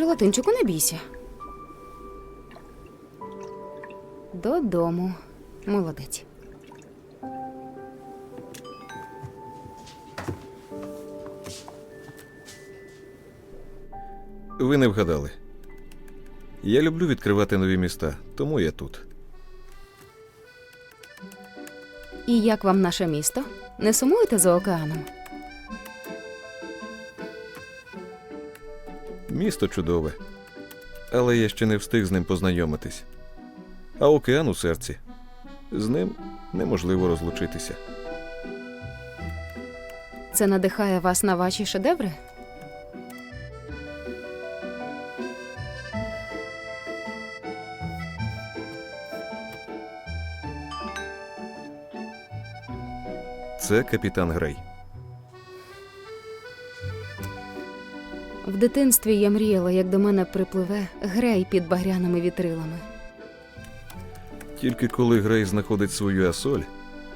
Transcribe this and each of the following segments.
Желатинчику, не бійся. Додому. Молодець. Ви не вгадали. Я люблю відкривати нові міста, тому я тут. І як вам наше місто? Не сумуєте за океаном? Місто чудове. Але я ще не встиг з ним познайомитись. А океан у серці. З ним неможливо розлучитися. Це надихає вас на ваші шедеври? Це капітан Грей. В дитинстві я мріяла, як до мене припливе грей під багряними вітрилами. Тільки коли Грей знаходить свою асоль,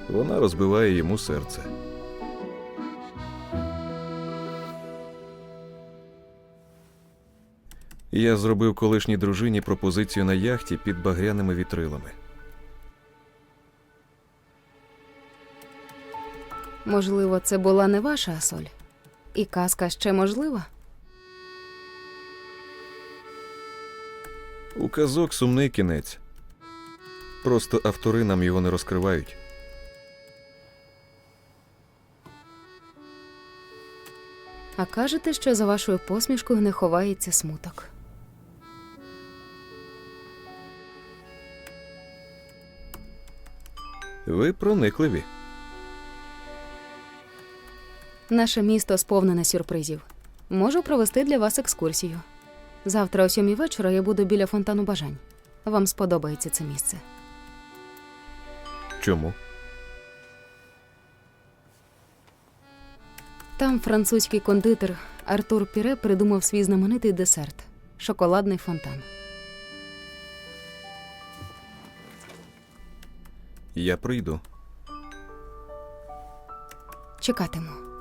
вона розбиває йому серце. Я зробив колишній дружині пропозицію на яхті під багряними вітрилами. Можливо, це була не ваша асоль. І казка ще можлива? У казок сумний кінець. Просто автори нам його не розкривають. А кажете, що за вашою посмішкою не ховається смуток. Ви проникливі. Наше місто сповнене сюрпризів. Можу провести для вас екскурсію. Завтра о сьомій вечора я буду біля фонтану бажань. Вам сподобається це місце. Чому? Там французький кондитер Артур Піре придумав свій знаменитий десерт шоколадний фонтан. Я прийду. Чекатиму.